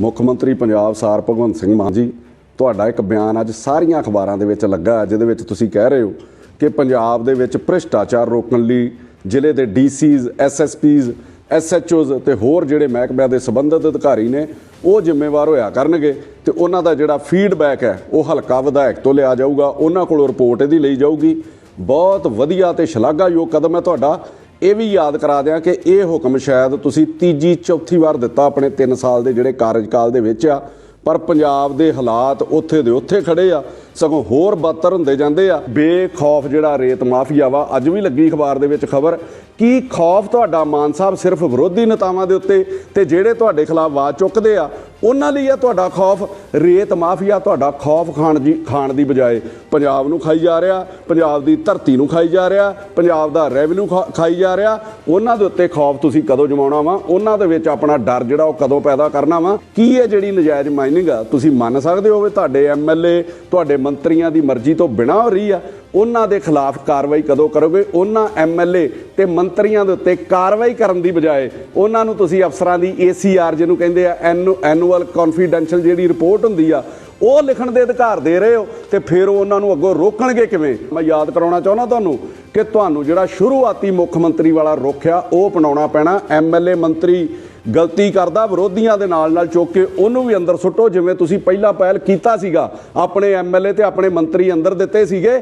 ਮੁੱਖ ਮੰਤਰੀ ਪੰਜਾਬ ਸਾਰ ਭਗਵੰਤ ਸਿੰਘ ਮਾਨ ਜੀ, ਤੁਹਾਡਾ ਇੱਕ ਬਿਆਨ ਅੱਜ ਸਾਰੀਆਂ ਅਖਬਾਰਾਂ ਦੇ ਵਿੱਚ ਲੱਗਾ ਜਿਹਦੇ ਵਿੱਚ ਤੁਸੀਂ ਕਹਿ ਰਹੇ ਹੋ ਕਿ ਪੰਜਾਬ ਦੇ ਵਿੱਚ ਭ੍ਰਿਸ਼ਟਾਚਾਰ ਰੋਕਣ ਲਈ ਜ਼ਿਲ੍ਹੇ ਦੇ ਡੀਸੀਜ਼, ਐਸਐਸਪੀਜ਼, ਐਸਐਚਓਜ਼ ਤੇ ਹੋਰ ਜਿਹੜੇ ਮਹਿਕਮਿਆਂ ਦੇ ਸੰਬੰਧਿਤ ਅਧਿਕਾਰੀ ਨੇ, ਉਹ ਜ਼ਿੰਮੇਵਾਰ ਹੋਇਆ ਕਰਨਗੇ ਤੇ ਉਹਨਾਂ ਦਾ ਜਿਹੜਾ ਫੀਡਬੈਕ ਹੈ, ਉਹ ਹਲਕਾ ਵਿਧਾਇਕ ਤੋਂ ਲਿਆ ਜਾਊਗਾ। ਉਹਨਾਂ ਕੋਲੋਂ ਰਿਪੋਰਟ ਇਹਦੀ ਲਈ ਜਾਊਗੀ। ਬਹੁਤ ਵਧੀਆ ਤੇ ਸ਼ਲਾਘਾਯੋਗ ਕਦਮ ਹੈ ਤੁਹਾਡਾ। ਇਹ ਵੀ ਯਾਦ ਕਰਾ ਦਿਆਂ ਕਿ ਇਹ ਹੁਕਮ ਸ਼ਾਇਦ ਤੁਸੀਂ ਤੀਜੀ ਚੌਥੀ ਵਾਰ ਦਿੱਤਾ ਆਪਣੇ 3 ਸਾਲ ਦੇ ਜਿਹੜੇ ਕਾਰਜਕਾਲ ਦੇ ਵਿੱਚ ਆ। ਪਰ ਪੰਜਾਬ ਦੇ ਹਾਲਾਤ ਉੱਥੇ ਦੇ ਉੱਥੇ ਖੜੇ ਆ। ਸਗੋਂ ਹੋਰ ਬਦਤਰ ਹੁੰਦੇ ਜਾਂਦੇ ਆ। ਬੇਖੌਫ ਜਿਹੜਾ ਰੇਤ ਮਾਫੀਆ ਵਾ, ਅੱਜ ਵੀ ਲੱਗੀ ਅਖਬਾਰ ਦੇ ਵਿੱਚ ਖਬਰ ਕੀ ਖੌਫ ਤੁਹਾਡਾ ਮਾਨ ਸਾਹਿਬ ਸਿਰਫ ਵਿਰੋਧੀ ਨੇਤਾਵਾਂ ਦੇ ਉੱਤੇ ਤੇ ਜਿਹੜੇ ਤੁਹਾਡੇ ਖਿਲਾਫ ਆਵਾਜ਼ ਚੁੱਕਦੇ ਆ? ਉਹਨਾਂ ਲਈ ਆ ਤੁਹਾਡਾ ਖੌਫ? ਰੇਤ ਮਾਫੀਆ ਤੁਹਾਡਾ ਖੌਫ ਖਾਣ ਜੀ ਖਾਣ ਦੀ ਬਜਾਏ ਪੰਜਾਬ ਨੂੰ ਖਾਈ ਜਾ ਰਿਹਾ, ਪੰਜਾਬ ਦੀ ਧਰਤੀ ਨੂੰ ਖਾਈ ਜਾ ਰਿਹਾ, ਪੰਜਾਬ ਦਾ ਰੈਵਨਿਊ ਖਾਈ ਜਾ ਰਿਹਾ। ਉਹਨਾਂ ਦੇ ਉੱਤੇ ਖੌਫ ਤੁਸੀਂ ਕਦੋਂ ਜਮਾਉਣਾ ਵਾ? ਉਹਨਾਂ ਦੇ ਵਿੱਚ ਆਪਣਾ ਡਰ ਜਿਹੜਾ ਉਹ ਕਦੋਂ ਪੈਦਾ ਕਰਨਾ ਵਾ? ਕੀ ਇਹ ਜਿਹੜੀ ਨਜਾਇਜ਼ ਮਾਈਨਿੰਗ ਆ, ਤੁਸੀਂ ਮੰਨ ਸਕਦੇ ਹੋ ਵੀ ਤੁਹਾਡੇ ਐਮਐਲਏ ਤੁਹਾਡੇ ਮੰਤਰੀਆਂ ਦੀ ਮਰਜ਼ੀ ਤੋਂ ਬਿਨਾਂ ਹੋ ਰਹੀ ਆ। ਉਹਨਾਂ ਦੇ ਖਿਲਾਫ ਕਾਰਵਾਈ ਕਦੋਂ ਕਰੋਗੇ? ਉਹਨਾਂ ਐਮਐਲਏ ਤੇ ਮੰਤਰੀਆਂ ਦੇ ਉੱਤੇ ਕਾਰਵਾਈ ਕਰਨ ਦੀ ਬਜਾਏ ਉਹਨਾਂ ਨੂੰ ਤੁਸੀਂ ਅਫਸਰਾਂ ਦੀ ਏਸੀਆਰ ਜਿਹਨੂੰ ਕਹਿੰਦੇ ਆ ਐਨੂਅਲ ਕੌਨਫੀਡੈਂਸ਼ੀਅਲ ਜਿਹੜੀ ਰਿਪੋਰਟ ਹੁੰਦੀ ਆ, ਉਹ ਲਿਖਣ ਦੇ ਅਧਿਕਾਰ ਦੇ ਰਹੇ ਹੋ ਤੇ ਫਿਰ ਉਹ ਉਹਨਾਂ ਨੂੰ ਅੱਗੋਂ ਰੋਕਣਗੇ ਕਿਵੇਂ? ਮੈਂ ਯਾਦ ਕਰਾਉਣਾ ਚਾਹੁੰਦਾ ਤੁਹਾਨੂੰ ਕਿ ਤੁਹਾਨੂੰ ਜਿਹੜਾ ਸ਼ੁਰੂਆਤੀ ਮੁੱਖ ਮੰਤਰੀ ਵਾਲਾ ਰੁਖ ਆ, ਉਹ ਅਪਣਾਉਣਾ ਪੈਣਾ। ਐਮਐਲਏ ਮੰਤਰੀ ਗਲਤੀ ਕਰਦਾ, ਵਿਰੋਧੀਆਂ ਦੇ ਨਾਲ ਨਾਲ ਚੁੱਕ ਕੇ ਉਹਨੂੰ ਵੀ ਅੰਦਰ ਸੁੱਟੋ, ਜਿਵੇਂ ਤੁਸੀਂ ਪਹਿਲਾ ਪਹਿਲ ਕੀਤਾ ਸੀਗਾ। ਆਪਣੇ ਐਮਐਲਏ ਤੇ ਆਪਣੇ ਮੰਤਰੀ ਅੰਦਰ ਦਿੱਤੇ ਸੀਗੇ।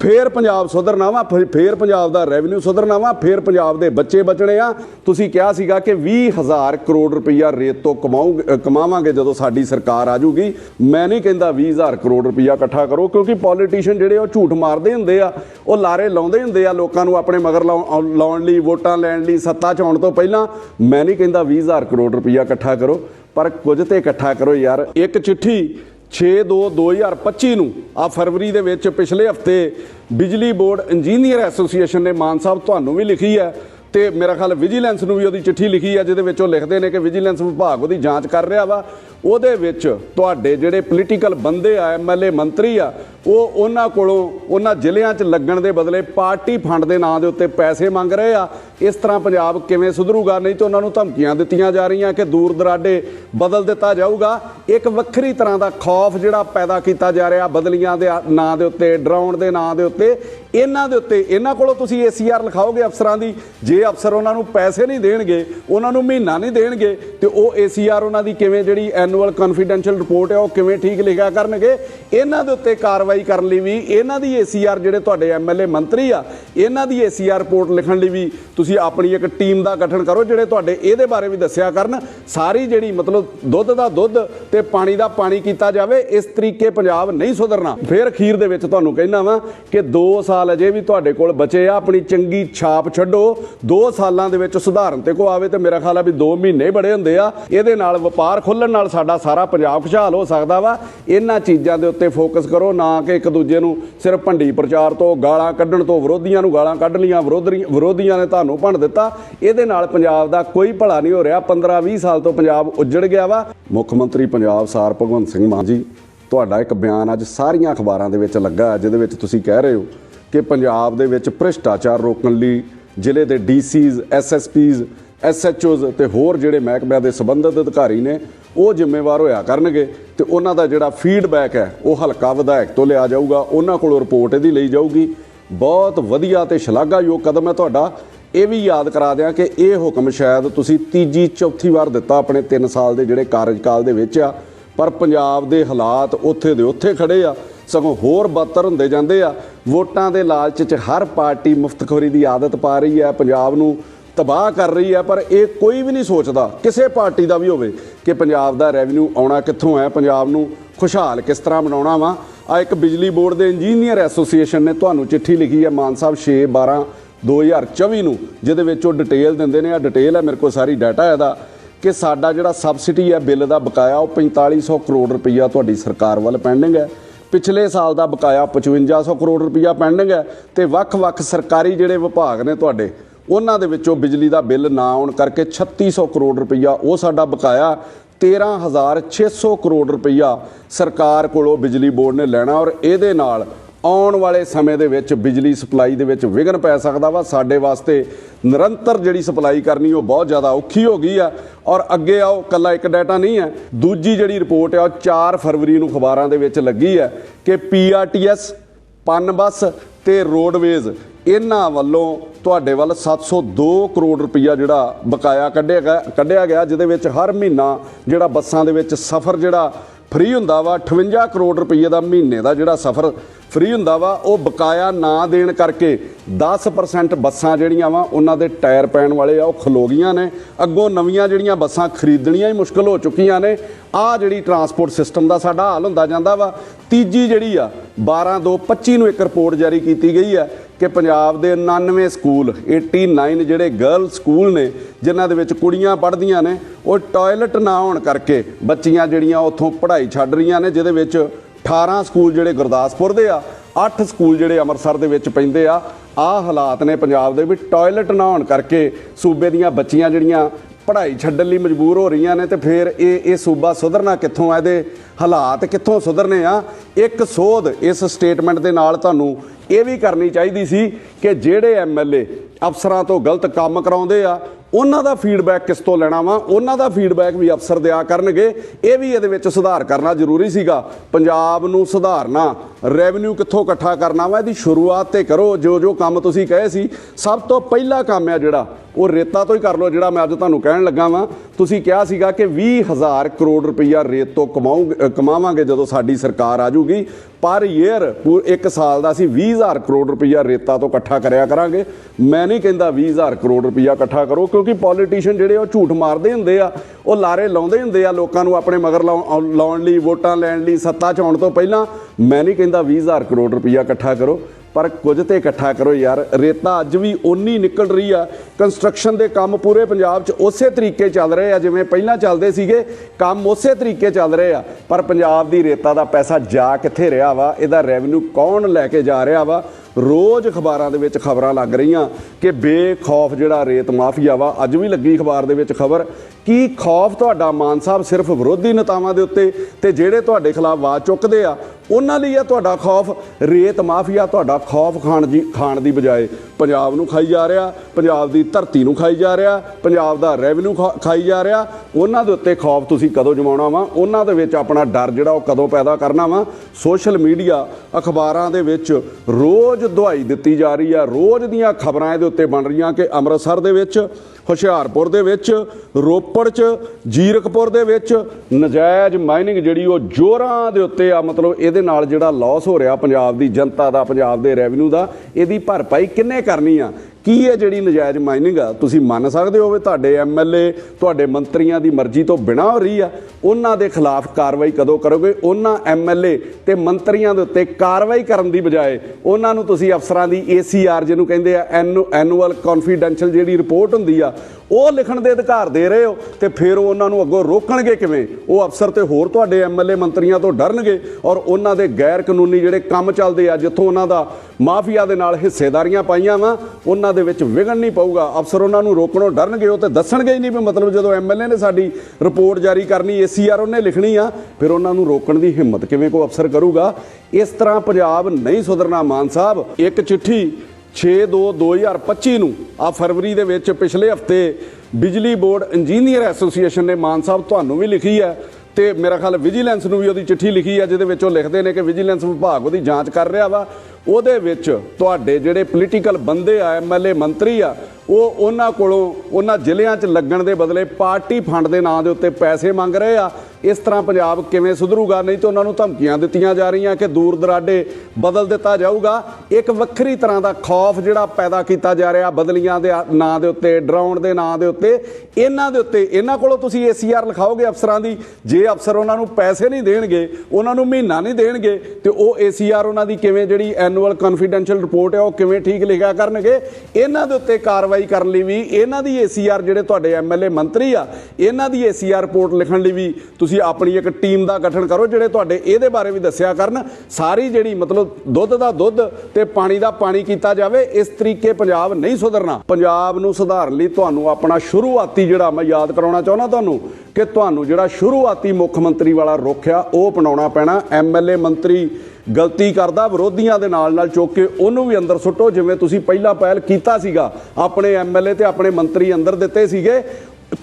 ਫੇਰ ਪੰਜਾਬ ਸੁਧਰਨਾ ਵਾ ਫਿਰ- ਫੇਰ ਪੰਜਾਬ ਦਾ ਰੈਵਨਿਊ ਸੁਧਰਨਾ ਵਾ ਫੇਰ ਪੰਜਾਬ ਦੇ ਬੱਚੇ ਬਚਣੇ ਆ। ਤੁਸੀਂ ਕਿਹਾ ਸੀਗਾ ਕਿ 20000 ਕਰੋੜ ਰੁਪਈਆ ਰੇਤ ਤੋਂ ਕਮਾਉਂਗੇ ਕਮਾਵਾਂਗੇ ਜਦੋਂ ਸਾਡੀ ਸਰਕਾਰ ਆ ਜੂਗੀ ਮੈਂ ਨਹੀਂ ਕਹਿੰਦਾ 20000 ਕਰੋੜ ਰੁਪਈਆ ਇਕੱਠਾ ਕਰੋ, ਕਿਉਂਕਿ ਪੋਲੀਟੀਸ਼ੀਅਨ ਜਿਹੜੇ ਉਹ ਝੂਠ ਮਾਰਦੇ ਹੁੰਦੇ ਆ, ਉਹ ਲਾਰੇ ਲਾਉਂਦੇ ਹੁੰਦੇ ਆ ਲੋਕਾਂ ਨੂੰ ਆਪਣੇ ਮਗਰ ਲਾਉ- ਲਾਉਣ ਲਈ, ਵੋਟਾਂ ਲੈਣ ਲਈ, ਸੱਤਾ 'ਚ ਆਉਣ ਤੋਂ ਪਹਿਲਾਂ। ਮੈਂ ਨਹੀਂ ਕਹਿੰਦਾ 20000 ਕਰੋੜ ਰੁਪਈਆ ਇਕੱਠਾ ਕਰੋ, ਪਰ ਕੁਝ ਤੇ ਇਕੱਠਾ ਕਰੋ ਯਾਰ। ਇੱਕ ਚਿੱਠੀ 6/2/2025 ਨੂੰ ਆ ਫਰਵਰੀ ਦੇ ਵਿੱਚ ਪਿਛਲੇ ਹਫ਼ਤੇ ਬਿਜਲੀ ਬੋਰਡ ਇੰਜੀਨੀਅਰ ਐਸੋਸੀਏਸ਼ਨ ਨੇ ਮਾਨ ਸਾਹਿਬ ਤੁਹਾਨੂੰ ਵੀ ਲਿਖੀ ਹੈ ਤੇ ਮੇਰਾ ਖਿਆਲ ਵਿਜੀਲੈਂਸ ਨੂੰ ਵੀ ਉਹਦੀ ਚਿੱਠੀ ਲਿਖੀ ਹੈ, ਜਿਹਦੇ ਵਿੱਚ ਉਹ ਲਿਖਦੇ ਨੇ ਕਿ ਵਿਜੀਲੈਂਸ ਵਿਭਾਗ ਉਹਦੀ ਜਾਂਚ ਕਰ ਰਿਹਾ ਵਾ। ਉਹਦੇ ਵਿੱਚ ਤੁਹਾਡੇ ਜਿਹੜੇ ਪੋਲੀਟੀਕਲ ਬੰਦੇ ਆ ਐਮਐਲਏ ਮੰਤਰੀ ਆ ਉਹ ਉਹਨਾਂ ਕੋਲੋਂ ਉਹਨਾਂ ਜ਼ਿਲ੍ਹਿਆਂ 'ਚ ਲੱਗਣ ਦੇ ਬਦਲੇ ਪਾਰਟੀ ਫੰਡ ਦੇ ਨਾਂ ਦੇ ਉੱਤੇ ਪੈਸੇ ਮੰਗ ਰਹੇ ਆ। ਇਸ ਤਰ੍ਹਾਂ ਪੰਜਾਬ ਕਿਵੇਂ ਸੁਧਰੂਗਾ? ਨਹੀਂ ਤਾਂ ਉਹਨਾਂ ਨੂੰ ਧਮਕੀਆਂ ਦਿੱਤੀਆਂ ਜਾ ਰਹੀਆਂ ਕਿ ਦੂਰ ਦਰਾਡੇ ਬਦਲ ਦਿੱਤਾ ਜਾਊਗਾ। ਇੱਕ ਵੱਖਰੀ ਤਰ੍ਹਾਂ ਦਾ ਖੌਫ ਜਿਹੜਾ ਪੈਦਾ ਕੀਤਾ ਜਾ ਰਿਹਾ ਬਦਲੀਆਂ ਦੇ ਨਾਂ ਦੇ ਉੱਤੇ, ਡਰਾਉਣ ਦੇ ਨਾਂ ਦੇ ਉੱਤੇ। ਇਹਨਾਂ ਦੇ ਉੱਤੇ, ਇਹਨਾਂ ਕੋਲੋਂ ਤੁਸੀਂ ਏਸੀਆਰ ਲਿਖਾਓਗੇ ਅਫਸਰਾਂ ਦੀ? ਜੇ ਅਫਸਰ ਉਹਨਾਂ ਨੂੰ ਪੈਸੇ ਨਹੀਂ ਦੇਣਗੇ, ਉਹਨਾਂ ਨੂੰ ਮਹੀਨਾ ਨਹੀਂ ਦੇਣਗੇ, ਤੇ ਉਹ ਏਸੀਆਰ ਉਹਨਾਂ ਦੀ ਕਿਵੇਂ ਜਿਹੜੀ ਐਨੂਅਲ ਕਨਫੀਡੈਂਸ਼ੀਅਲ ਰਿਪੋਰਟ ਹੈ ਉਹ ਕਿਵੇਂ ਠੀਕ ਲਿਖਿਆ ਕਰਨਗੇ? ਇਹਨਾਂ ਦੇ ਉੱਤੇ ਕਾਰਵਾਈ ਕਰਨ ਲਈ ਵੀ ਇਹਨਾਂ ਦੀ ਏਸੀਆਰ ਜਿਹੜੇ ਤੁਹਾਡੇ ਐਮਐਲਏ ਮੰਤਰੀ ਆ, ਇਹਨਾਂ ਦੀ ਏਸੀਆਰ ਰਿਪੋਰਟ ਲਿਖਣ ਲਈ ਵੀ ਤੁਸੀਂ ਆਪਣੀ ਇੱਕ ਟੀਮ ਦਾ ਗਠਨ ਕਰੋ ਜਿਹੜੇ ਤੁਹਾਡੇ ਇਹਦੇ ਬਾਰੇ ਵੀ ਦੱਸਿਆ ਕਰਨ। ਸਾਰੀ ਜਿਹੜੀ ਮਤਲਬ ਦੁੱਧ ਦਾ ਦੁੱਧ ਤੇ ਪਾਣੀ ਦਾ ਪਾਣੀ ਕੀਤਾ ਜਾਵੇ, ਇਸ ਤਰੀਕੇ ਪੰਜਾਬ ਨਹੀਂ ਸੁਧਰਨਾ। ਫਿਰ ਅਖੀਰ ਦੇ ਵਿੱਚ ਤੁਹਾਨੂੰ ਕਹਿਣਾ ਵਾ ਕਿ 2 ਸਾਲ ਅਜੇ ਵੀ ਤੁਹਾਡੇ ਕੋਲ ਬਚੇ ਆ, ਆਪਣੀ ਚੰਗੀ ਛਾਪ ਛੱਡੋ। 2 ਸਾਲਾਂ ਦੇ ਵਿੱਚ ਸੁਧਾਰਨ ਤੇ ਕੋ ਆਵੇ ਤੇ ਮੇਰਾ ਖਿਆਲ ਆ ਵੀ 2 ਮਹੀਨੇ ਬੜੇ ਹੁੰਦੇ ਆ। ਇਹਦੇ ਨਾਲ ਵਪਾਰ ਖੁੱਲਣ ਨਾਲ ਸਾਡਾ ਸਾਰਾ ਪੰਜਾਬ ਖੁਸ਼ਹਾਲ ਹੋ ਸਕਦਾ ਵਾ। ਇਹਨਾਂ ਚੀਜ਼ਾਂ ਦੇ ਉੱਤੇ ਫੋਕਸ ਕਰੋ, ਨਾ ਕਿ ਇੱਕ ਦੂਜੇ ਨੂੰ ਸਿਰਫ ਭੰਡੀ ਪ੍ਰਚਾਰ ਤੋਂ ਗਾਲਾਂ ਕੱਢਣ ਤੋਂ ਵਿਰੋਧੀਆਂ ਨੂੰ ਗਾਲਾਂ ਕੱਢ ਲੀਆਂ ਵਿਰੋਧੀਆਂ ਨੇ ਤੁਹਾਨੂੰ ਭੰਡ ਦਿੱਤਾ। ਇਹਦੇ ਨਾਲ ਪੰਜਾਬ ਦਾ ਕੋਈ ਭਲਾ ਨਹੀਂ ਹੋ ਰਿਹਾ। 15 20 ਸਾਲ ਤੋਂ ਪੰਜਾਬ ਉੱਜੜ ਗਿਆ ਵਾ। ਮੁੱਖ ਮੰਤਰੀ ਪੰਜਾਬ ਸਾਰ ਭਗਵੰਤ ਸਿੰਘ ਮਾਨ ਜੀ ਤੁਹਾਡਾ ਇੱਕ ਬਿਆਨ ਅੱਜ ਸਾਰੀਆਂ ਅਖਬਾਰਾਂ ਦੇ ਵਿੱਚ ਲੱਗਾ ਹੈ, ਜਿਹਦੇ ਵਿੱਚ ਤੁਸੀਂ ਕਹਿ ਰਹੇ ਹੋ ਕਿ ਪੰਜਾਬ ਦੇ ਵਿੱਚ ਭ੍ਰਿਸ਼ਟਾਚਾਰ ਰੋਕਣ ਲਈ ਜ਼ਿਲ੍ਹੇ ਦੇ ਡੀਸੀਜ਼ ਐਸਐਸਪੀਜ਼ ਐਸਐਚਓਜ਼ ਤੇ ਹੋਰ ਜਿਹੜੇ ਮਹਿਕਮਿਆਂ ਦੇ ਸੰਬੰਧਿਤ ਅਧਿਕਾਰੀ ਨੇ, ਉਹ ਜ਼ਿੰਮੇਵਾਰ ਹੋਇਆ ਕਰਨਗੇ ਤੇ ਉਹਨਾਂ ਦਾ ਜਿਹੜਾ ਫੀਡਬੈਕ ਹੈ, ਉਹ ਹਲਕਾ ਵਿਧਾਇਕ ਤੋਂ ਲਿਆ ਜਾਊਗਾ। ਉਹਨਾਂ ਕੋਲੋਂ ਰਿਪੋਰਟ ਇਹਦੀ ਲਈ ਜਾਊਗੀ। ਬਹੁਤ ਵਧੀਆ ਤੇ ਸ਼ਲਾਘਾਯੋਗ ਕਦਮ ਹੈ ਤੁਹਾਡਾ। ਇਹ ਵੀ ਯਾਦ ਕਰਾ ਦਿਆਂ ਕਿ ਇਹ ਹੁਕਮ ਸ਼ਾਇਦ ਤੁਸੀਂ ਤੀਜੀ, ਚੌਥੀ ਵਾਰ ਦਿੱਤਾ ਆਪਣੇ 3 ਸਾਲ ਦੇ ਜਿਹੜੇ ਕਾਰਜਕਾਲ ਦੇ ਵਿੱਚ ਆ। ਪਰ ਪੰਜਾਬ ਦੇ ਹਾਲਾਤ ਉੱਥੇ ਦੇ ਉੱਥੇ ਖੜੇ ਆ। ਸਗੋਂ ਹੋਰ ਬਦਤਰ ਹੁੰਦੇ ਜਾਂਦੇ ਆ। ਵੋਟਾਂ ਦੇ ਲਾਲਚ 'ਚ ਹਰ ਪਾਰਟੀ ਮੁਫਤਖੋਰੀ ਦੀ ਆਦਤ ਪਾ ਰਹੀ ਹੈ। ਪੰਜਾਬ ਨੂੰ ਤਬਾਹ ਕਰ ਰਹੀ ਹੈ, ਪਰ ਇਹ ਕੋਈ ਵੀ ਨਹੀਂ ਸੋਚਦਾ, ਕਿਸੇ ਪਾਰਟੀ ਦਾ ਵੀ ਹੋਵੇ, ਕਿ ਪੰਜਾਬ ਦਾ ਰੈਵਨਿਊ ਆਉਣਾ ਕਿੱਥੋਂ ਹੈ, ਪੰਜਾਬ ਨੂੰ ਖੁਸ਼ਹਾਲ ਕਿਸ ਤਰ੍ਹਾਂ ਬਣਾਉਣਾ ਵਾ। ਆ ਇੱਕ ਬਿਜਲੀ ਬੋਰਡ ਦੇ ਇੰਜੀਨੀਅਰ ਐਸੋਸੀਏਸ਼ਨ ਨੇ ਤੁਹਾਨੂੰ ਚਿੱਠੀ ਲਿਖੀ ਹੈ, ਮਾਨ ਸਾਹਿਬ 6 12 2024 ਨੂੰ, ਜਿਹਦੇ ਵਿੱਚ ਉਹ ਡਿਟੇਲ ਦਿੰਦੇ ਨੇ ਆ ਡਿਟੇਲ ਹੈ ਮੇਰੇ ਕੋਲ ਸਾਰੀ ਡਾਟਾ ਇਹਦਾ, ਕਿ ਸਾਡਾ ਜਿਹੜਾ ਸਬਸਿਡੀ ਹੈ, ਬਿੱਲ ਦਾ ਬਕਾਇਆ ਉਹ 4500 ਕਰੋੜ ਰੁਪਈਆ ਤੁਹਾਡੀ ਸਰਕਾਰ ਵੱਲ ਪੈਂਡਿੰਗ ਹੈ। ਪਿਛਲੇ ਸਾਲ ਦਾ ਬਕਾਇਆ 5500 ਕਰੋੜ ਰੁਪਈਆ ਪੈਂਡਿੰਗ ਹੈ ਤੇ ਵੱਖ-ਵੱਖ ਸਰਕਾਰੀ ਜਿਹੜੇ ਵਿਭਾਗ ਨੇ ਤੁਹਾਡੇ ਉਹਨਾਂ ਦੇ ਵਿੱਚੋਂ ਬਿਜਲੀ ਦਾ ਬਿੱਲ ਨਾ ਆਉਣ ਕਰਕੇ 3600 ਕਰੋੜ ਰੁਪਈਆ ਉਹ ਸਾਡਾ ਬਕਾਇਆ। 13600 ਕਰੋੜ ਰੁਪਈਆ ਸਰਕਾਰ ਕੋਲੋਂ ਬਿਜਲੀ ਬੋਰਡ ਨੇ ਲੈਣਾ ਔਰ ਇਹਦੇ ਨਾਲ ਆਉਣ ਵਾਲੇ ਸਮੇਂ ਦੇ ਵਿੱਚ ਬਿਜਲੀ ਸਪਲਾਈ ਦੇ ਵਿੱਚ ਵਿਘਨ ਪੈ ਸਕਦਾ ਵਾ। ਸਾਡੇ ਵਾਸਤੇ ਨਿਰੰਤਰ ਜਿਹੜੀ ਸਪਲਾਈ ਕਰਨੀ ਉਹ ਬਹੁਤ ਜ਼ਿਆਦਾ ਔਖੀ ਹੋ ਗਈ ਆ ਔਰ ਅੱਗੇ ਆਓ ਕੱਲਾ ਇੱਕ ਡਾਟਾ ਨਹੀਂ ਹੈ। ਦੂਜੀ ਜਿਹੜੀ ਰਿਪੋਰਟ ਆ, ਉਹ 4 ਫਰਵਰੀ ਨੂੰ ਅਖਬਾਰਾਂ ਦੇ ਵਿੱਚ ਲੱਗੀ ਹੈ ਕਿ ਪੀਆਰਟੀਐਸ ਪਨ ਬੱਸ ਤੇ ਰੋਡਵੇਜ਼ ਇਹਨਾਂ ਵੱਲੋਂ ਤੁਹਾਡੇ ਵੱਲ 702 ਕਰੋੜ ਰੁਪਈਆ ਜਿਹੜਾ ਬਕਾਇਆ ਕੱਢਿਆ ਗਿਆ ਕੱਢਿਆ ਗਿਆ, ਜਿਹਦੇ ਵਿੱਚ ਹਰ ਮਹੀਨਾ ਜਿਹੜਾ ਬੱਸਾਂ ਦੇ ਵਿੱਚ ਸਫ਼ਰ ਜਿਹੜਾ ਫ੍ਰੀ ਹੁੰਦਾ ਵਾ 58 ਕਰੋੜ ਰੁਪਈਏ ਦਾ ਮਹੀਨੇ ਦਾ ਜਿਹੜਾ ਸਫ਼ਰ ਫ੍ਰੀ ਹੁੰਦਾ ਵਾ, ਉਹ ਬਕਾਇਆ ਨਾ ਦੇਣ ਕਰਕੇ 10% ਬੱਸਾਂ ਜਿਹੜੀਆਂ ਵਾ, ਉਹਨਾਂ ਦੇ ਟਾਇਰ ਪੈਣ ਵਾਲੇ ਆ, ਉਹ ਖਲੋ ਗਈਆਂ ਨੇ। ਅੱਗੋਂ ਨਵੀਆਂ ਜਿਹੜੀਆਂ ਬੱਸਾਂ ਖਰੀਦਣੀਆਂ ਹੀ ਮੁਸ਼ਕਲ ਹੋ ਚੁੱਕੀਆਂ ਨੇ। ਆ ਜਿਹੜੀ ਟਰਾਂਸਪੋਰਟ ਸਿਸਟਮ ਦਾ ਸਾਡਾ ਹਾਲ ਹੁੰਦਾ ਜਾਂਦਾ ਵਾ, ਤੀਜੀ ਜਿਹੜੀ ਆ 12 2 25 ਨੂੰ ਇੱਕ ਰਿਪੋਰਟ ਜਾਰੀ ਕੀਤੀ ਗਈ ਹੈ ਕਿ ਪੰਜਾਬ ਦੇ 99 ਸਕੂਲ 89 ਜਿਹੜੇ ਗਰਲ ਸਕੂਲ ਨੇ, ਜਿਨ੍ਹਾਂ ਦੇ ਵਿੱਚ ਕੁੜੀਆਂ ਪੜ੍ਹਦੀਆਂ ਨੇ, ਉਹ ਟਾਇਲਟ ਨਾ ਹੋਣ ਕਰਕੇ ਬੱਚੀਆਂ ਜਿਹੜੀਆਂ ਉੱਥੋਂ ਪੜ੍ਹਾਈ ਛੱਡ ਰਹੀਆਂ ਨੇ, ਜਿਹਦੇ ਵਿੱਚ 18 ਸਕੂਲ ਜਿਹੜੇ ਗੁਰਦਾਸਪੁਰ ਦੇ ਆ 8 ਸਕੂਲ ਜਿਹੜੇ ਅੰਮ੍ਰਿਤਸਰ ਦੇ ਵਿੱਚ ਪੈਂਦੇ ਆ, ਆਹ ਹਾਲਾਤ ਨੇ ਪੰਜਾਬ ਦੇ ਵੀ ਟਾਇਲਟ ਨਾ ਹੋਣ ਕਰਕੇ ਸੂਬੇ ਦੀਆਂ ਬੱਚੀਆਂ ਜਿਹੜੀਆਂ ਪੜ੍ਹਾਈ ਛੱਡਣ ਲਈ ਮਜਬੂਰ ਹੋ ਰਹੀਆਂ ਨੇ ਤੇ ਫਿਰ ਇਹ ਇਹ ਸੂਬਾ ਸੁਧਰਨਾ ਕਿੱਥੋਂ ਆ? ਇਹਦੇ ਹਾਲਾਤ ਕਿੱਥੋਂ ਸੁਧਰਨੇ ਆ? ਇੱਕ ਸੋਧ ਇਸ ਸਟੇਟਮੈਂਟ ਦੇ ਨਾਲ ਤੁਹਾਨੂੰ ਇਹ ਵੀ ਕਰਨੀ ਚਾਹੀਦੀ ਸੀ ਕਿ ਜਿਹੜੇ ਐਮਐਲਏ ਅਫਸਰਾਂ ਤੋਂ ਗਲਤ ਕੰਮ ਕਰਾਉਂਦੇ ਆ ਉਹਨਾਂ ਦਾ ਫੀਡਬੈਕ ਕਿਸ ਤੋਂ ਲੈਣਾ ਵਾ? ਉਹਨਾਂ ਦਾ ਫੀਡਬੈਕ ਵੀ ਅਫਸਰ ਦਿਆ ਕਰਨਗੇ। ਇਹ ਵੀ ਇਹਦੇ ਵਿੱਚ ਸੁਧਾਰ ਕਰਨਾ ਜ਼ਰੂਰੀ ਸੀਗਾ। ਪੰਜਾਬ ਨੂੰ ਸੁਧਾਰਨਾ ਰੈਵਨਿਊ ਕਿੱਥੋਂ ਇਕੱਠਾ ਕਰਨਾ ਵਾ? ਇਹਦੀ ਸ਼ੁਰੂਆਤ ਤੇ ਕਰੋ। ਜੋ ਜੋ ਕੰਮ ਤੁਸੀਂ ਕਹੇ ਸੀ, ਸਭ ਤੋਂ ਪਹਿਲਾ ਕੰਮ ਹੈ ਜਿਹੜਾ, ਉਹ ਰੇਤਾ ਤੋਂ ਹੀ ਕਰ ਲਓ, ਜਿਹੜਾ ਮੈਂ ਅੱਜ ਤੁਹਾਨੂੰ ਕਹਿਣ ਲੱਗਾ ਵਾਂ। ਤੁਸੀਂ ਕਿਹਾ ਸੀਗਾ ਕਿ 20000 ਕਰੋੜ ਰੁਪਈਆ ਰੇਤ ਤੋਂ ਕਮਾਉ ਕਮਾਵਾਂਗੇ ਜਦੋਂ ਸਾਡੀ ਸਰਕਾਰ ਆ ਜੂਗੀ ਪਰ ਈਅਰ ਇੱਕ ਸਾਲ ਦਾ ਅਸੀਂ 20000 ਕਰੋੜ ਰੁਪਈਆ ਰੇਤਾ ਤੋਂ ਇਕੱਠਾ ਕਰਿਆ ਕਰਾਂਗੇ। ਮੈਂ ਨਹੀਂ ਕਹਿੰਦਾ 20000 ਕਰੋੜ ਰੁਪਈਆ ਇਕੱਠਾ ਕਰੋ, ਕਿਉਂਕਿ ਪੋਲੀਟੀਸ਼ੀਅਨ ਜਿਹੜੇ ਉਹ ਝੂਠ ਮਾਰਦੇ ਹੁੰਦੇ ਆ, ਉਹ ਲਾਰੇ ਲਾਉਂਦੇ ਹੁੰਦੇ ਆ ਲੋਕਾਂ ਨੂੰ ਆਪਣੇ ਮਗਰ ਲਾਉ- ਲਾਉਣ ਲਈ, ਵੋਟਾਂ ਲੈਣ ਲਈ, ਸੱਤਾ 'ਚ ਆਉਣ ਤੋਂ ਪਹਿਲਾਂ। ਮੈਂ ਨਹੀਂ ਕਹਿੰਦਾ 20000 ਕਰੋੜ ਰੁਪਈਆ ਇਕੱਠਾ ਕਰੋ। ਪਰ ਕੁਝ ਤੇ ਇਕੱਠਾ ਕਰੋ ਯਾਰ, ਰੇਤਾ ਅੱਜ ਵੀ ਓਨੀ ਨਿਕਲ ਰਹੀ ਆ ਕੰਸਟਰਕਸ਼ਨ ਦੇ ਕੰਮ ਪੂਰੇ ਪੰਜਾਬ 'ਚ ਉਸੇ ਤਰੀਕੇ ਚੱਲ ਰਹੇ ਆ, ਜਿਵੇਂ ਪਹਿਲਾਂ ਚੱਲਦੇ ਸੀਗੇ, ਕੰਮ ਉਸੇ ਤਰੀਕੇ ਚੱਲ ਰਹੇ ਆ, ਪਰ ਪੰਜਾਬ ਦੀ ਰੇਤਾ ਦਾ ਪੈਸਾ ਜਾ ਕਿੱਥੇ ਰਿਹਾ ਵਾ, ਇਹਦਾ ਰੈਵਨਿਊ ਕੌਣ ਲੈ ਕੇ ਜਾ ਰਿਹਾ ਵਾ? ਰੋਜ਼ ਅਖਬਾਰਾਂ ਦੇ ਵਿੱਚ ਖਬਰਾਂ ਲੱਗ ਰਹੀਆਂ ਕਿ ਬੇਖੌਫ ਜਿਹੜਾ ਰੇਤ ਮਾਫੀਆ ਵਾ, ਅੱਜ ਵੀ ਲੱਗੀ ਅਖਬਾਰ ਦੇ ਵਿੱਚ ਖਬਰ ਕੀ ਖੌਫ ਤੁਹਾਡਾ ਮਾਨ ਸਾਹਿਬ ਸਿਰਫ ਵਿਰੋਧੀ ਨੇਤਾਵਾਂ ਦੇ ਉੱਤੇ ਤੇ ਜਿਹੜੇ ਤੁਹਾਡੇ ਖਿਲਾਫ ਆਵਾਜ਼ ਚੁੱਕਦੇ ਆ, ਉਹਨਾਂ ਲਈ ਆ ਤੁਹਾਡਾ ਖੌਫ? ਰੇਤ ਮਾਫੀਆ ਤੁਹਾਡਾ ਖੌਫ ਖਾਣ ਜੀ ਖਾਣ ਦੀ ਬਜਾਏ ਪੰਜਾਬ ਨੂੰ ਖਾਈ ਜਾ ਰਿਹਾ, ਪੰਜਾਬ ਦੀ ਧਰਤੀ ਨੂੰ ਖਾਈ ਜਾ ਰਿਹਾ, ਪੰਜਾਬ ਦਾ ਰੈਵਨਿਊ ਖਾਈ ਜਾ ਰਿਹਾ। ਉਹਨਾਂ ਦੇ ਉੱਤੇ ਖੌਫ ਤੁਸੀਂ ਕਦੋਂ ਜਮਾਉਣਾ ਵਾ? ਉਹਨਾਂ ਦੇ ਵਿੱਚ ਆਪਣਾ ਡਰ ਜਿਹੜਾ ਉਹ ਕਦੋਂ ਪੈਦਾ ਕਰਨਾ ਵਾ? ਸੋਸ਼ਲ ਮੀਡੀਆ ਅਖਬਾਰਾਂ ਦੇ ਵਿੱਚ ਰੋਜ਼ ਦਵਾਈ ਦਿੱਤੀ ਜਾ ਰਹੀ ਆ, ਰੋਜ਼ ਦੀਆਂ ਖਬਰਾਂ ਇਹਦੇ ਉੱਤੇ ਬਣ ਰਹੀਆਂ ਕਿ ਅੰਮ੍ਰਿਤਸਰ ਦੇ ਵਿੱਚ ਹੁਸ਼ਿਆਰਪੁਰ ਦੇ ਵਿੱਚ, ਰੋਪੜ 'ਚ, ਜੀਰਕਪੁਰ ਦੇ ਵਿੱਚ ਨਜਾਇਜ਼ ਮਾਈਨਿੰਗ ਜਿਹੜੀ ਉਹ ਜੋਰਾਂ ਦੇ ਉੱਤੇ ਆ, ਮਤਲਬ ਇਹਦੇ ਨਾਲ ਜਿਹੜਾ ਲਾਸ ਹੋ ਰਿਹਾ ਪੰਜਾਬ ਦੀ ਜਨਤਾ ਦਾ, ਪੰਜਾਬ ਦੇ ਰੈਵਨਿਊ ਦਾ, ਇਹਦੀ ਭਰਪਾਈ ਕਿੰਨੇ ਕਰਨੀ ਆ? ਕੀ ਹੈ ਜਿਹੜੀ ਨਜਾਇਜ਼ ਮਾਈਨਿੰਗ ਆ, ਤੁਸੀਂ ਮੰਨ ਸਕਦੇ ਹੋ ਵੀ ਤੁਹਾਡੇ ਐਮਐਲਏ ਤੁਹਾਡੇ ਮੰਤਰੀਆਂ ਦੀ ਮਰਜ਼ੀ ਤੋਂ ਬਿਨਾਂ ਹੋ ਰਹੀ ਆ, ਉਹਨਾਂ ਦੇ ਖਿਲਾਫ ਕਾਰਵਾਈ ਕਦੋਂ ਕਰੋਗੇ? ਉਹਨਾਂ ਐਮਐਲਏ ਤੇ ਮੰਤਰੀਆਂ ਦੇ ਉੱਤੇ ਕਾਰਵਾਈ ਕਰਨ ਦੀ ਬਜਾਏ, ਉਹਨਾਂ ਨੂੰ ਤੁਸੀਂ ਅਫਸਰਾਂ ਦੀ ਏਸੀਆਰ ਜਿਹਨੂੰ ਕਹਿੰਦੇ ਆ ਐਨੂਅਲ ਕੌਨਫੀਡੈਂਸ਼ੀਅਲ ਜਿਹੜੀ ਰਿਪੋਰਟ ਹੁੰਦੀ ਆ ਉਹ ਲਿਖਣ ਦੇ ਅਧਿਕਾਰ ਦੇ ਰਹੇ ਹੋ ਤੇ ਫਿਰ ਉਹ ਉਹਨਾਂ ਨੂੰ ਅੱਗੋਂ ਰੋਕਣਗੇ ਕਿਵੇਂ? ਉਹ ਅਫਸਰ ਤੇ ਹੋਰ ਤੁਹਾਡੇ ਐਮਐਲਏ ਮੰਤਰੀਆਂ ਤੋਂ ਡਰਨਗੇ ਔਰ ਉਹਨਾਂ ਦੇ ਗੈਰ ਕਾਨੂੰਨੀ ਜਿਹੜੇ ਕੰਮ ਚੱਲਦੇ ਆ, ਜਿੱਥੋਂ ਉਹਨਾਂ ਦਾ ਮਾਫੀਆ ਦੇ ਨਾਲ ਹਿੱਸੇਦਾਰੀਆਂ ਪਾਈਆਂ ਵਾ, ਉਹਨਾਂ ਦੇ ਵਿੱਚ ਵਿਗਣ ਨਹੀਂ ਪਊਗਾ। ਅਫਸਰ ਉਹਨਾਂ ਨੂੰ ਰੋਕਣੋਂ ਡਰਨਗੇ, ਉਹ ਤੇ ਦੱਸਣਗੇ ਹੀ ਨਹੀਂ ਵੀ ਮਤਲਬ ਜਦੋਂ ਐਮਐਲਏ ਨੇ ਸਾਡੀ ਰਿਪੋਰਟ ਜਾਰੀ ਕਰਨੀ ਏਸੀਆਰ ਉਹਨੇ ਲਿਖਣੀ ਆ, ਫਿਰ ਉਹਨਾਂ ਨੂੰ ਰੋਕਣ ਦੀ ਹਿੰਮਤ ਕਿਵੇਂ ਕੋ ਅਫਸਰ ਕਰੂਗਾ? ਇਸ ਤਰ੍ਹਾਂ ਪੰਜਾਬ ਨਹੀਂ ਸੁਧਰਨਾ, ਮਾਨ ਸਾਹਿਬ, ਇੱਕ ਚਿੱਠੀ 6/2/2025 ਨੂੰ ਆ ਫਰਵਰੀ ਦੇ ਵਿੱਚ ਪਿਛਲੇ ਹਫ਼ਤੇ ਬਿਜਲੀ ਬੋਰਡ ਇੰਜੀਨੀਅਰ ਐਸੋਸੀਏਸ਼ਨ ਨੇ ਮਾਨ ਸਾਹਿਬ ਤੁਹਾਨੂੰ ਵੀ ਲਿਖੀ ਹੈ ਤੇ ਮੇਰਾ ਖਿਆਲ ਵਿਜੀਲੈਂਸ ਨੂੰ ਵੀ ਉਹਦੀ ਚਿੱਠੀ ਲਿਖੀ ਹੈ, ਜਿਹਦੇ ਵਿੱਚ ਉਹ ਲਿਖਦੇ ਨੇ ਕਿ ਵਿਜੀਲੈਂਸ ਵਿਭਾਗ ਉਹਦੀ ਜਾਂਚ ਕਰ ਰਿਹਾ ਵਾ। ਉਹਦੇ ਵਿੱਚ ਤੁਹਾਡੇ ਜਿਹੜੇ ਪੋਲੀਟੀਕਲ ਬੰਦੇ ਆ ਐਮਐਲਏ ਮੰਤਰੀ ਆ, ਉਹ ਉਹਨਾਂ ਕੋਲੋਂ ਉਹਨਾਂ ਜ਼ਿਲ੍ਹਿਆਂ 'ਚ ਲੱਗਣ ਦੇ ਬਦਲੇ ਪਾਰਟੀ ਫੰਡ ਦੇ ਨਾਂ ਦੇ ਉੱਤੇ ਪੈਸੇ ਮੰਗ ਰਹੇ ਆ। ਇਸ ਤਰ੍ਹਾਂ ਪੰਜਾਬ ਕਿਵੇਂ ਸੁਧਰੂਗਾ? ਨਹੀਂ ਤਾਂ ਉਹਨਾਂ ਨੂੰ ਧਮਕੀਆਂ ਦਿੱਤੀਆਂ ਜਾ ਰਹੀਆਂ ਕਿ ਦੂਰ ਦਰਾਡੇ ਬਦਲ ਦਿੱਤਾ ਜਾਊਗਾ। ਇੱਕ ਵੱਖਰੀ ਤਰ੍ਹਾਂ ਦਾ ਖੌਫ ਜਿਹੜਾ ਪੈਦਾ ਕੀਤਾ ਜਾ ਰਿਹਾ ਬਦਲੀਆਂ ਦੇ ਨਾਂ ਦੇ ਉੱਤੇ, ਡਰਾਉਣ ਦੇ ਨਾਂ ਦੇ ਉੱਤੇ। ਇਹਨਾਂ ਦੇ ਉੱਤੇ, ਇਹਨਾਂ ਕੋਲੋਂ ਤੁਸੀਂ ਏਸੀਆਰ ਲਿਖਾਓਗੇ ਅਫਸਰਾਂ ਦੀ? ਜੇ ਅਫਸਰ ਉਹਨਾਂ ਨੂੰ ਪੈਸੇ ਨਹੀਂ ਦੇਣਗੇ, ਉਹਨਾਂ ਨੂੰ ਮਹੀਨਾ ਨਹੀਂ ਦੇਣਗੇ, ਤੇ ਉਹ ਏਸੀਆਰ ਉਹਨਾਂ ਦੀ ਕਿਵੇਂ ਜਿਹੜੀ ਐਨੂਅਲ ਕੌਨਫੀਡੈਂਸ਼ੀਅਲ ਰਿਪੋਰਟ ਹੈ ਉਹ ਕਿਵੇਂ ਠੀਕ ਲਿਖਿਆ ਕਰਨਗੇ? ਇਹਨਾਂ ਦੇ ਉੱਤੇ ਕਾਰਵਾਈ ਕਰਨ ਲਈ ਵੀ ਇਹਨਾਂ ਦੀ ਏਸੀਆਰ ਜਿਹੜੇ ਤੁਹਾਡੇ ਐਮਐਲਏ ਮੰਤਰੀ ਆ, ਇਹਨਾਂ ਦੀ ਏਸੀਆਰ ਰਿਪੋਰਟ ਲਿਖਣ ਲਈ ਵੀ ਤੁਸੀਂ ਆਪਣੀ ਇੱਕ ਟੀਮ ਦਾ ਗਠਨ ਕਰੋ, ਜਿਹੜੇ ਤੁਹਾਡੇ ਇਹਦੇ ਬਾਰੇ ਵੀ ਦੱਸਿਆ ਕਰਨ। ਸਾਰੀ ਜਿਹੜੀ ਮਤਲਬ ਦੁੱਧ ਦਾ ਦੁੱਧ ਤੇ ਪਾਣੀ ਦਾ ਪਾਣੀ ਕੀਤਾ ਜਾਵੇ, ਇਸ ਤਰੀਕੇ ਪੰਜਾਬ ਨਹੀਂ ਸੁਧਰਨਾ। ਪੰਜਾਬ ਨੂੰ ਸੁਧਾਰਨ ਲਈ ਤੁਹਾਨੂੰ ਆਪਣਾ ਸ਼ੁਰੂਆਤੀ ਜਿਹੜਾ ਮੈਂ ਯਾਦ ਕਰਾਉਣਾ ਚਾਹੁੰਦਾ ਤੁਹਾਨੂੰ, ਕਿ ਤੁਹਾਨੂੰ ਜਿਹੜਾ ਸ਼ੁਰੂਆਤੀ ਮੁੱਖ ਮੰਤਰੀ ਵਾਲਾ ਰੁਖ ਆ, ਉਹ ਅਪਣਾਉਣਾ ਪੈਣਾ। ਐਮਐਲਏ ਮੰਤਰੀ ਗਲਤੀ ਕਰਦਾ, ਵਿਰੋਧੀਆਂ ਦੇ ਨਾਲ ਨਾਲ ਚੁੱਕ ਕੇ ਉਹਨੂੰ ਵੀ ਅੰਦਰ ਸੁੱਟੋ, ਜਿਵੇਂ ਤੁਸੀਂ ਪਹਿਲਾਂ ਪਹਿਲ ਕੀਤਾ ਸੀਗਾ। ਆਪਣੇ ਐਮਐਲਏ ਤੇ ਆਪਣੇ ਮੰਤਰੀ ਅੰਦਰ ਦਿੱਤੇ ਸੀਗੇ।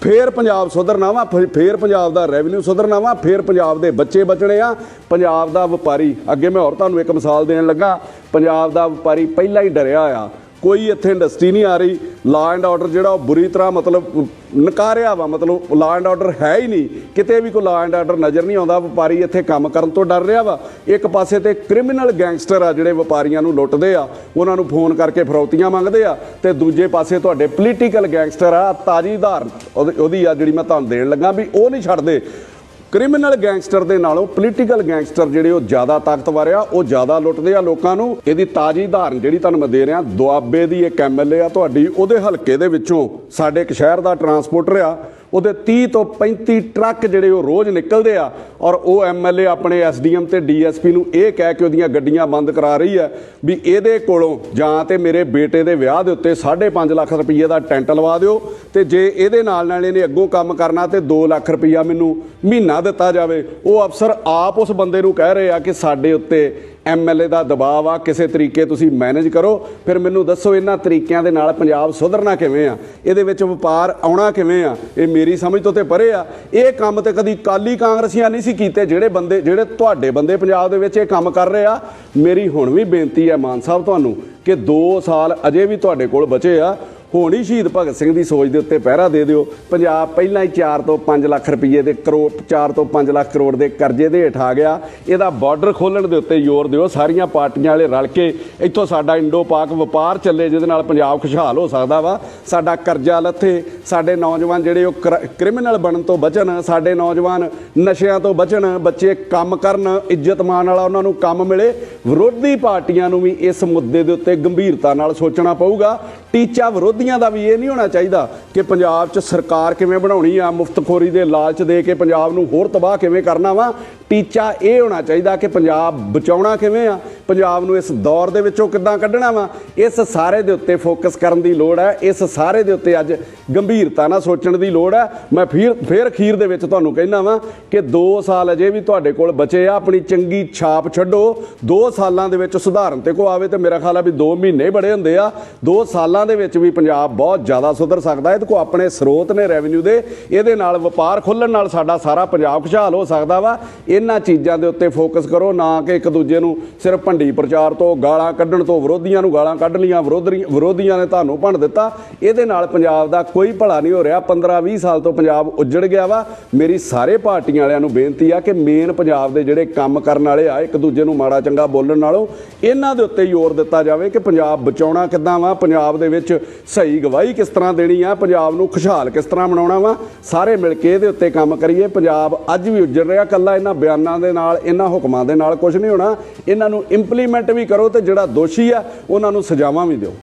ਫੇਰ ਪੰਜਾਬ ਸੁਧਰਨਾ ਵਾ ਫਿਰ- ਫੇਰ ਪੰਜਾਬ ਦਾ ਰੈਵਨਿਊ ਸੁਧਰਨਾ ਵਾ ਫੇਰ ਪੰਜਾਬ ਦੇ ਬੱਚੇ ਬਚਣੇ ਆ। ਪੰਜਾਬ ਦਾ ਵਪਾਰੀ, ਅੱਗੇ ਮੈਂ ਹੋਰ ਤੁਹਾਨੂੰ ਇੱਕ ਮਿਸਾਲ ਦੇਣ ਲੱਗਾ। ਪੰਜਾਬ ਦਾ ਵਪਾਰੀ ਪਹਿਲਾਂ ਹੀ ਡਰਿਆ ਆ। ਕੋਈ ਇੱਥੇ ਇੰਡਸਟਰੀ ਨਹੀਂ ਆ ਰਹੀ। ਲਾ ਐਂਡ ਆਰਡਰ ਜਿਹੜਾ ਉਹ ਬੁਰੀ ਤਰ੍ਹਾਂ ਮਤਲਬ ਨਕਾਰਿਆ ਵਾ, ਮਤਲਬ ਲਾ ਐਂਡ ਆਰਡਰ ਹੈ ਹੀ ਨਹੀਂ। ਕਿਤੇ ਵੀ ਕੋਈ ਲਾ ਐਂਡ ਆਰਡਰ ਨਜ਼ਰ ਨਹੀਂ ਆਉਂਦਾ, ਵਪਾਰੀ ਇੱਥੇ ਕੰਮ ਕਰਨ ਤੋਂ ਡਰ ਰਿਹਾ ਵਾ। ਇੱਕ ਪਾਸੇ ਤੇ ਕ੍ਰਿਮੀਨਲ ਗੈਂਗਸਟਰ ਆ ਜਿਹੜੇ ਵਪਾਰੀਆਂ ਨੂੰ ਲੁੱਟਦੇ ਆ, ਉਹਨਾਂ ਨੂੰ ਫੋਨ ਕਰਕੇ ਫਰੌਤੀਆਂ ਮੰਗਦੇ ਆ, ਤੇ ਦੂਜੇ ਪਾਸੇ ਤੁਹਾਡੇ ਪੋਲੀਟੀਕਲ ਗੈਂਗਸਟਰ ਆ, ਤਾਜੀ ਉਦਾਹਰਨ ਉਹਦੀ- ਉਹਦੀ ਆ ਜਿਹੜੀ ਮੈਂ ਤੁਹਾਨੂੰ ਦੇਣ ਲੱਗਾ ਵੀ ਉਹ ਨਹੀਂ ਛੱਡਦੇ। ਕ੍ਰਿਮੀਨਲ ਗੈਂਗਸਟਰ ਦੇ ਨਾਲੋਂ ਪੋਲੀਟੀਕਲ ਗੈਂਗਸਟਰ ਜਿਹੜੇ ਉਹ ਜ਼ਿਆਦਾ ਤਾਕਤਵਰ ਆ, ਉਹ ਜ਼ਿਆਦਾ ਲੁੱਟਦੇ ਆ ਲੋਕਾਂ ਨੂੰ। ਇਹਦੀ ਤਾਜੀ ਉਦਾਹਰਨ ਜਿਹੜੀ ਤੁਹਾਨੂੰ ਮੈਂ ਦੇ ਰਿਹਾ, ਦੁਆਬੇ ਦੀ ਇੱਕ ਐਮਐਲਏ ਆ ਤੁਹਾਡੀ, ਉਹਦੇ ਹਲਕੇ ਦੇ ਵਿੱਚੋਂ ਸਾਡੇ ਇੱਕ ਸ਼ਹਿਰ ਦਾ ਟਰਾਂਸਪੋਰਟਰ ਆ ਉਹਦੇ 30 ਤੋਂ 35 ਟਰੱਕ ਜਿਹੜੇ ਉਹ ਰੋਜ਼ ਨਿਕਲਦੇ ਆ ਔਰ ਉਹ ਐਮਐਲਏ ਆਪਣੇ ਐਸਡੀਐਮ ਤੇ ਡੀਐਸਪੀ ਨੂੰ ਇਹ ਕਹਿ ਕੇ ਉਹਦੀਆਂ ਗੱਡੀਆਂ ਬੰਦ ਕਰਾ ਰਹੀ ਹੈ ਵੀ ਇਹਦੇ ਕੋਲੋਂ ਜਾਂ ਤੇ ਮੇਰੇ ਬੇਟੇ ਦੇ ਵਿਆਹ ਦੇ ਉੱਤੇ 5.5 ਲੱਖ ਰੁਪਏ ਦਾ ਟੈਂਟ ਲਵਾ ਦਿਓ ਤੇ ਜੇ ਇਹਦੇ ਨਾਲ ਨਾਲ ਇਹਨੇ ਅੱਗੋਂ ਕੰਮ ਕਰਨਾ ਤੇ 2 ਲੱਖ ਰੁਪਈਆ ਮੈਨੂੰ ਮਹੀਨਾ ਦਿੱਤਾ ਜਾਵੇ, ਉਹ ਅਫਸਰ ਆਪ ਉਸ ਬੰਦੇ ਨੂੰ ਕਹਿ ਰਹੇ ਆ ਕਿ ਸਾਡੇ ਉੱਤੇ ਐਮਐਲਏ ਦਾ ਦਬਾਅ ਆ, ਕਿਸੇ ਤਰੀਕੇ ਤੁਸੀਂ ਮੈਨੇਜ ਕਰੋ। ਫਿਰ ਮੈਨੂੰ ਦੱਸੋ ਇਹਨਾਂ ਤਰੀਕਿਆਂ ਦੇ ਨਾਲ ਪੰਜਾਬ ਸੁਧਰਨਾ ਕਿਵੇਂ ਆ? ਇਹਦੇ ਵਿੱਚ ਵਪਾਰ ਆਉਣਾ ਕਿਵੇਂ ਆ? ਇਹ ਮੇਰੀ ਸਮਝ ਤੋਂ ਤੇ ਪਰੇ ਆ। ਇਹ ਕੰਮ ਤੇ ਕਦੀ ਕਾਲੀ ਕਾਂਗਰਸੀਆਂ ਨਹੀਂ ਸੀ ਕੀਤੇ, ਜਿਹੜੇ ਬੰਦੇ, ਜਿਹੜੇ ਤੁਹਾਡੇ ਬੰਦੇ ਪੰਜਾਬ ਦੇ ਵਿੱਚ ਇਹ ਕੰਮ ਕਰ ਰਹੇ ਆ। ਮੇਰੀ ਹੁਣ ਵੀ ਬੇਨਤੀ ਹੈ ਮਾਨ ਸਾਹਿਬ ਤੁਹਾਨੂੰ ਕਿ 2 ਸਾਲ ਅਜੇ ਵੀ ਤੁਹਾਡੇ ਕੋਲ ਬਚੇ ਆ। ਹੁਣ ਹੀ ਸ਼ਹੀਦ ਭਗਤ ਸਿੰਘ ਦੀ ਸੋਚ ਦੇ ਉੱਤੇ ਪਹਿਰਾ ਦੇ ਦਿਓ। ਪੰਜਾਬ ਪਹਿਲਾਂ ਹੀ 4 ਤੋਂ 5 ਲੱਖ ਰੁਪਏ ਦੇ ਕਰੋੜ 4 ਤੋਂ 5 ਲੱਖ ਕਰੋੜ ਦੇ ਕਰਜ਼ੇ ਦੇ ਹੇਠ ਆ ਗਿਆ। ਇਹਦਾ ਬਾਰਡਰ ਖੋਲਣ ਦੇ ਉੱਤੇ ਜ਼ੋਰ ਦਿਓ। ਸਾਰੀਆਂ ਪਾਰਟੀਆਂ ਵਾਲੇ ਰਲ ਕੇ ਇੱਥੋਂ ਸਾਡਾ ਇੰਡੋ ਪਾਕ ਵਪਾਰ ਚੱਲੇ, ਜਿਹਦੇ ਨਾਲ ਪੰਜਾਬ ਖੁਸ਼ਹਾਲ ਹੋ ਸਕਦਾ ਵਾ। ਸਾਡਾ ਕਰਜ਼ਾ ਲੱਥੇ, ਸਾਡੇ ਨੌਜਵਾਨ ਜਿਹੜੇ ਉਹ ਕ੍ਰਿਮੀਨਲ ਬਣਨ ਤੋਂ ਬਚਣ, ਸਾਡੇ ਨੌਜਵਾਨ ਨਸ਼ਿਆਂ ਤੋਂ ਬਚਣ, ਬੱਚੇ ਕੰਮ ਕਰਨ, ਇੱਜ਼ਤ ਮਾਣ ਵਾਲਾ ਉਹਨਾਂ ਨੂੰ ਕੰਮ ਮਿਲੇ। ਵਿਰੋਧੀ ਪਾਰਟੀਆਂ ਨੂੰ ਵੀ ਇਸ ਮੁੱਦੇ ਦੇ ਉੱਤੇ ਗੰਭੀਰਤਾ ਨਾਲ ਸੋਚਣਾ ਪਊਗਾ। ਟੀਚਾ ਵਿਰੋਧੀਆਂ ਦਾ ਵੀ ਇਹ ਨਹੀਂ ਹੋਣਾ ਚਾਹੀਦਾ ਕਿ ਪੰਜਾਬ 'ਚ ਸਰਕਾਰ ਕਿਵੇਂ ਬਣਾਉਣੀ ਆ, ਮੁਫਤਖੋਰੀ ਦੇ ਲਾਲਚ ਦੇ ਕੇ ਪੰਜਾਬ ਨੂੰ ਹੋਰ ਤਬਾਹ ਕਿਵੇਂ ਕਰਨਾ ਵਾ। ਟੀਚਾ ਇਹ ਹੋਣਾ ਚਾਹੀਦਾ ਕਿ ਪੰਜਾਬ ਬਚਾਉਣਾ ਕਿਵੇਂ ਆ, ਪੰਜਾਬ ਨੂੰ ਇਸ ਦੌਰ ਦੇ ਵਿੱਚੋਂ ਕਿੱਦਾਂ ਕੱਢਣਾ ਵਾ। ਇਸ ਸਾਰੇ ਦੇ ਉੱਤੇ ਫੋਕਸ ਕਰਨ ਦੀ ਲੋੜ ਹੈ ਇਸ ਸਾਰੇ ਦੇ ਉੱਤੇ ਅੱਜ ਗੰਭੀਰਤਾ ਨਾਲ ਸੋਚਣ ਦੀ ਲੋੜ ਹੈ ਮੈਂ ਫਿਰ ਫਿਰ ਅਖੀਰ ਦੇ ਵਿੱਚ ਤੁਹਾਨੂੰ ਕਹਿਣਾ ਵਾਂ ਕਿ 2 ਸਾਲ ਅਜੇ ਵੀ ਤੁਹਾਡੇ ਕੋਲ ਬਚੇ ਆ, ਆਪਣੀ ਚੰਗੀ ਛਾਪ ਛੱਡੋ। 2 ਸਾਲਾਂ ਦੇ ਵਿੱਚ ਸੁਧਾਰਨ ਤੇ ਕੋ ਆਵੇ ਤੇ ਮੇਰਾ ਖਿਆਲ ਆ ਵੀ 2 ਮਹੀਨੇ ਬੜੇ ਹੁੰਦੇ ਆ। 2 ਸਾਲਾਂ ਦੇ ਵਿੱਚ ਵੀ ਪੰਜਾਬ ਬਹੁਤ ਜ਼ਿਆਦਾ ਸੁਧਰ ਸਕਦਾ ਹੈ। ਤੇ ਕੋ ਆਪਣੇ ਸਰੋਤ ਨੇ ਰੈਵਨਿਊ ਦੇ। ਇਹਦੇ ਨਾਲ ਵਪਾਰ ਖੁੱਲਣ ਨਾਲ ਸਾਡਾ ਸਾਰਾ ਪੰਜਾਬ ਖੁਸ਼ਹਾਲ ਹੋ ਸਕਦਾ ਵਾ। ਇਹਨਾਂ ਚੀਜ਼ਾਂ ਦੇ ਉੱਤੇ ਫੋਕਸ ਕਰੋ। ਨਾ ਕਿ ਇੱਕ ਦੂਜੇ ਨੂੰ ਸਿਰਫ ਭੰਡੀ ਪ੍ਰਚਾਰ ਤੋਂ ਗਾਲਾਂ ਕੱਢਣ ਤੋਂ ਵਿਰੋਧੀਆਂ ਨੂੰ ਗਾਲਾਂ ਕੱਢ ਲੀਆਂ ਵਿਰੋਧੀਆਂ ਨੇ ਤੁਹਾਨੂੰ ਭੰਡ ਦਿੱਤਾ। ਇਹਦੇ ਨਾਲ ਪੰਜਾਬ ਦਾ ਕੋਈ ਭਲਾ ਨਹੀਂ ਹੋ ਰਿਹਾ। 15 20 ਸਾਲ ਤੋਂ ਪੰਜਾਬ ਉੱਜੜ ਗਿਆ ਵਾ। ਮੇਰੀ ਸਾਰੇ ਪਾਰਟੀਆਂ ਵਾਲਿਆਂ ਨੂੰ ਬੇਨਤੀ ਆ ਕਿ ਮੇਨ ਪੰਜਾਬ ਦੇ ਜਿਹੜੇ ਕੰਮ ਕਰਨ ਵਾਲੇ ਆ, ਇੱਕ ਦੂਜੇ ਨੂੰ ਮਾੜਾ ਚੰਗਾ ਬੋਲਣ ਨਾਲੋਂ, ਇਹਨਾਂ ਦੇ ਉੱਤੇ ਜ਼ੋਰ ਦਿੱਤਾ ਜਾਵੇ ਕਿ ਪੰਜਾਬ ਬਚਾਉਣਾ ਕਿੱਦਾਂ ਵਾ। ਪੰਜਾਬ ਦੇ ਦੇ ਵਿੱਚ ਸਹੀ ਗਵਾਹੀ ਕਿਸ ਤਰ੍ਹਾਂ ਦੇਣੀ ਆ? ਪੰਜਾਬ ਨੂੰ ਖੁਸ਼ਹਾਲ ਕਿਸ ਤਰ੍ਹਾਂ ਬਣਾਉਣਾ ਵਾ? ਸਾਰੇ ਮਿਲ ਕੇ ਇਹਦੇ ਉੱਤੇ ਕੰਮ ਕਰੀਏ। ਪੰਜਾਬ ਅੱਜ ਵੀ ਉੱਜੜ ਰਿਹਾ ਕੱਲਾ ਇਹਨਾਂ ਬਿਆਨਾਂ ਦੇ ਨਾਲ, ਇਹਨਾਂ ਹੁਕਮਾਂ ਦੇ ਨਾਲ ਕੁਝ ਨਹੀਂ ਹੋਣਾ। ਇਹਨਾਂ ਨੂੰ ਇੰਪਲੀਮੈਂਟ ਵੀ ਕਰੋ ਤੇ ਜਿਹੜਾ ਦੋਸ਼ੀ ਆ, ਉਹਨਾਂ ਨੂੰ ਸਜ਼ਾਵਾਂ ਵੀ ਦਿਓ।